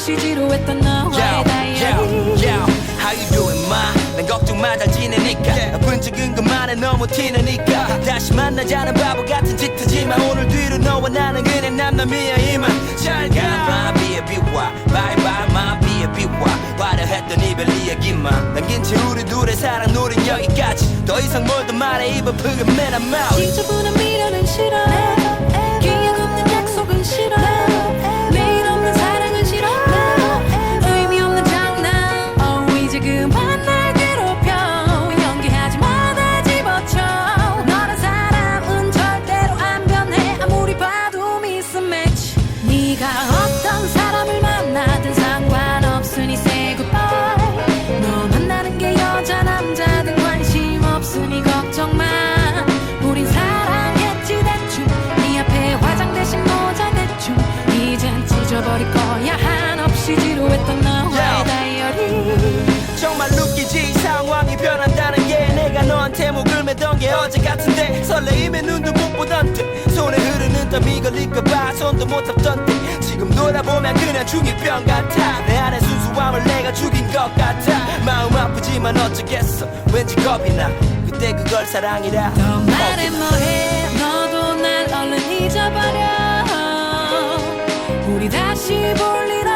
없이 지루했던 너와의 다이어리 How you doing ma? 난 걱정만 잘 지내니까. 아픈 적은 그만해 너무 티나니까. 다시 만나자는 바보 같은 짓 하지마 오늘 뒤로 너와 나는 그냥 남남이야 이만. 잘가. 비에 비와. Bye bye my 비에 비와. 화려했던 이별 이야기만. 남긴 채 우리 둘의 사랑 노린 여기까지. 더 이상 뭘 더 말해 입 아프게 맨 I'm out 지저분한 미련은 싫어 어제 같은데 설레임에 눈도 못 보던 때 손에 흐르는 땀 이 걸릴까봐 손도 못 잡던 때 지금 돌아보면 그냥 중이병 같아. 내 안에 순수함을 내가 죽인 것 같아. 마음 아프지만 어쩌겠어. 왠지 겁이 나. 그때 그걸 사랑이라. 더 말해 뭐해. 너도 날 얼른 잊어버려. 우리 다시 볼일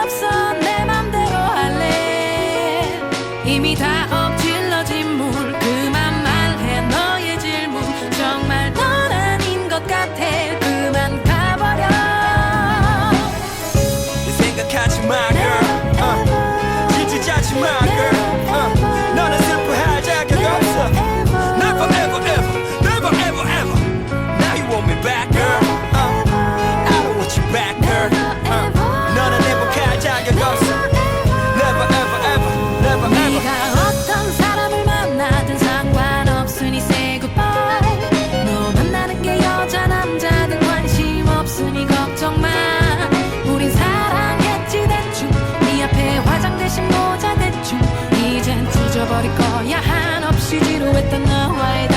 she lead with the now